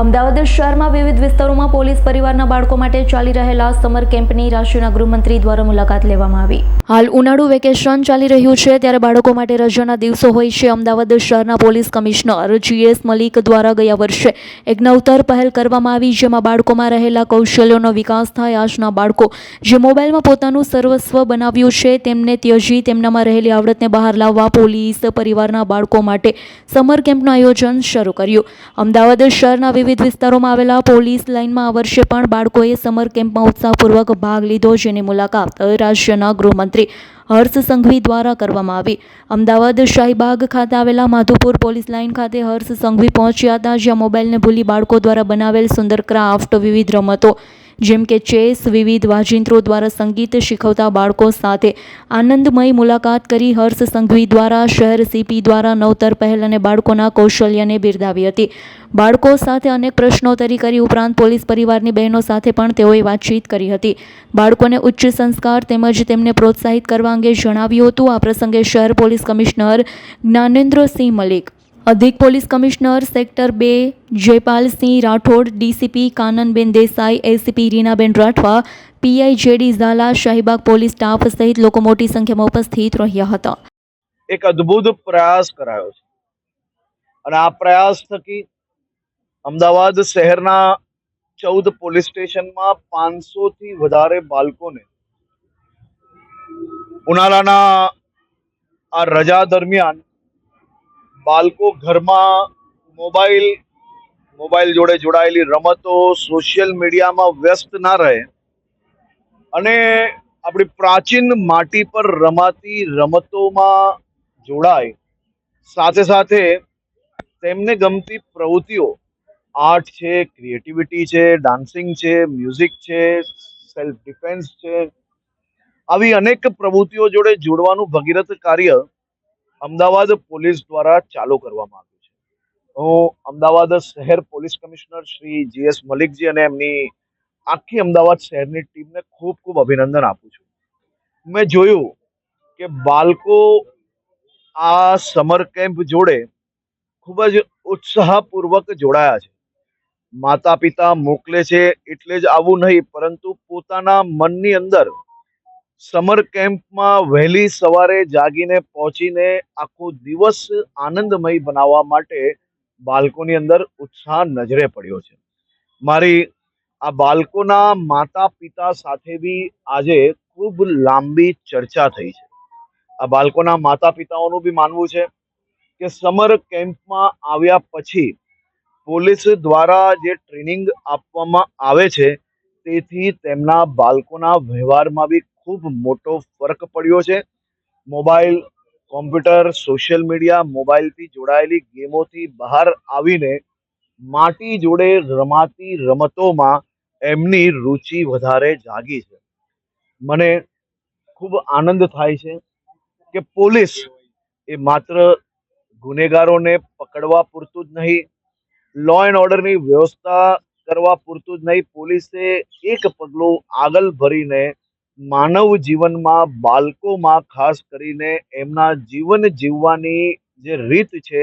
અમદાવાદ શહેરમાં વિવિધ વિસ્તારોમાં પોલીસ પરિવારના બાળકો માટે ચાલી રહેલા સમર કેમ્પની રાજ્યના ગૃહમંત્રી દ્વારા મુલાકાત લેવામાં આવી. હાલ ઉનાળુ વેકેશન ચાલી રહ્યું છે, ત્યારે બાળકો માટે રજાના દિવસો હોય છે. અમદાવાદ શહેરના પોલીસ કમિશનર જીએસ મલિક દ્વારા ગયા વર્ષે એક નવતર પહેલ કરવામાં આવી, જેમાં બાળકોમાં રહેલા કૌશલ્યોનો વિકાસ થાય. આજના બાળકો જે મોબાઈલમાં પોતાનું સર્વસ્વ બનાવ્યું છે, તેમને ત્યજી, તેમનામાં રહેલી આવડતને બહાર લાવવા પોલીસ પરિવારના બાળકો માટે સમર કેમ્પનું આયોજન શરૂ કર્યું. અમદાવાદ શહેરના વિવિધ વિસ્તારોમાં આવેલા પોલીસ લાઇનમાં આ વર્ષે પણ બાળકોએ સમર કેમ્પમાં ઉત્સાહપૂર્વક ભાગ લીધો, જેની મુલાકાત રાજ્યના ગૃહમંત્રી હર્ષ સંઘવી દ્વારા કરવામાં આવી. અમદાવાદ શાહીબાગ ખાતે આવેલા માધુપુર પોલીસ લાઇન ખાતે હર્ષ સંઘવી પહોંચ્યા હતા, જ્યાં મોબાઈલને ભૂલી બાળકો દ્વારા બનાવેલ સુંદર ક્રાફ્ટ, વિવિધ રમતો જેમ કે ચેસ, વિવિધ વાજિંત્રો દ્વારા સંગીત શીખવતા બાળકો સાથે આનંદમય મુલાકાત કરી હર્ષ સંઘવી દ્વારા, શહેર સીપી દ્વારા નવતર પહેલ અને બાળકોના કૌશલ્યને બિરદાવી હતી. બાળકો સાથે અનેક પ્રશ્નોત્તરી કરી, ઉપરાંત પોલીસ પરિવારની બહેનો સાથે પણ તેઓએ વાતચીત કરી હતી. બાળકોને ઉચ્ચ સંસ્કાર તેમજ તેમને પ્રોત્સાહિત કરવા અંગે જણાવ્યું હતું. આ પ્રસંગે શહેર પોલીસ કમિશનર જ્ઞાનેન્દ્રસિંહ મલિક અધિક પોલીસ કમિશનર સેક્ટર બે, Jaypalsinh Rathod, DCP Kananben Desai ACP Reenaben Rathva PI JD Jhala, Shahibaug police staff સહિત લોકો મોટી સંખ્યામાં ઉપસ્થિત રહ્યા હતા. એક અદ્ભુત પ્રયાસ કરાયો છે. અને આ પ્રયાસ થકી અમદાવાદ શહેરના ચૌદ પોલીસ સ્ટેશનમાં પાંચસો થી વધારે બાળકોને ઉનાળાના આ રજા દરમિયાન બાળકો ઘરમાં મોબાઈલ મોબાઈલ જોડે જોડાયેલી રમતો સોશિયલ મીડિયામાં વ્યસ્ત ના રહે. અને આપણી પ્રાચીન માટી પર રમાતી રમતોમાં જોડાય. સાથે સાથે તેમને ગમતી પ્રવૃત્તિઓ, આર્ટ છે, ક્રિએટિવિટી છે, ડાન્સિંગ છે, મ્યુઝિક છે, સેલ્ફ ડિફેન્સ છે. આવી અનેક પ્રવૃત્તિઓ જોડે જોડવાનું ભગીરથ કાર્ય અમદાવાદ પોલીસ દ્વારા ચાલુ કરવામાં આવ્યું છે. હું અમદાવાદ શહેર police commissioner Shri GS Malikji અને એમની આખી અમદાવાદ શહેરની ટીમને ખૂબ ખૂબ અભિનંદન આપું છું. મેં જોયું કે બાળકો આ સમર કેમ્પ જોડે ખૂબ જ ઉત્સાહપૂર્વક જોડાયા છે. માતા પિતા મોકલે છે એટલે જ આવું નહીં, પરંતુ પોતાના મનની અંદર સમર કેમ્પમાં વહેલી સવારે જાગીને પહોંચીને આખો દિવસ આનંદમય બનાવવા માટે બાળકોની અંદર ઉત્સાહ નજરે પડ્યો છે. મારી આ બાળકોના માતા પિતા સાથે બી આજે ખૂબ લાંબી ચર્ચા થઈ છે. આ બાળકોના માતા પિતાઓનું બી માનવું છે કે સમર કેમ્પમાં આવ્યા પછી પોલીસ દ્વારા જે ટ્રેનિંગ આપવામાં આવે છે, તેથી તેમના બાળકોના વ્યવહારમાં બી ખૂબ મોટો ફરક પડ્યો છે. મોબાઈલ, કોમ્પ્યુટર, સોશિયલ મીડિયા, મોબાઈલથી જોડાયેલી ગેમોથી બહાર આવીને માટી જોડે રમાતી રમતોમાં એમની રુચિ વધારે જાગી છે. મને ખૂબ આનંદ થાય છે કે પોલીસ એ માત્ર ગુનેગારોને પકડવા પૂરતું જ નહીં લો એન્ડ ઓર્ડરની વ્યવસ્થા કરવા પૂરતું જ નહીં, પોલીસે એક પગલું આગળ ભરીને માનવ જીવનમાં બાળકોમાં ખાસ કરીને એમના જીવન જીવવાની જે રીત છે,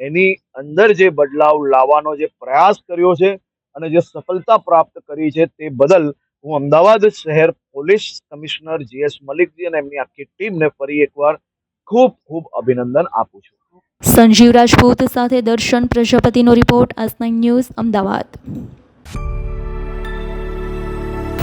એની અંદર જે બદલાવ લાવવાનો જે પ્રયાસ કર્યો છે અને જે સફળતા પ્રાપ્ત કરી છે તે બદલ હું અમદાવાદ શહેર પોલીસ કમિશનર જીએસ મલિકજી અને એમની આખી ટીમને ફરી એકવાર ખૂબ ખૂબ અભિનંદન આપું છું. સંજીવ રાજપૂત સાથે દર્શન પ્રજાપતિનો રિપોર્ટ આજ ન્યૂઝ અમદાવાદ.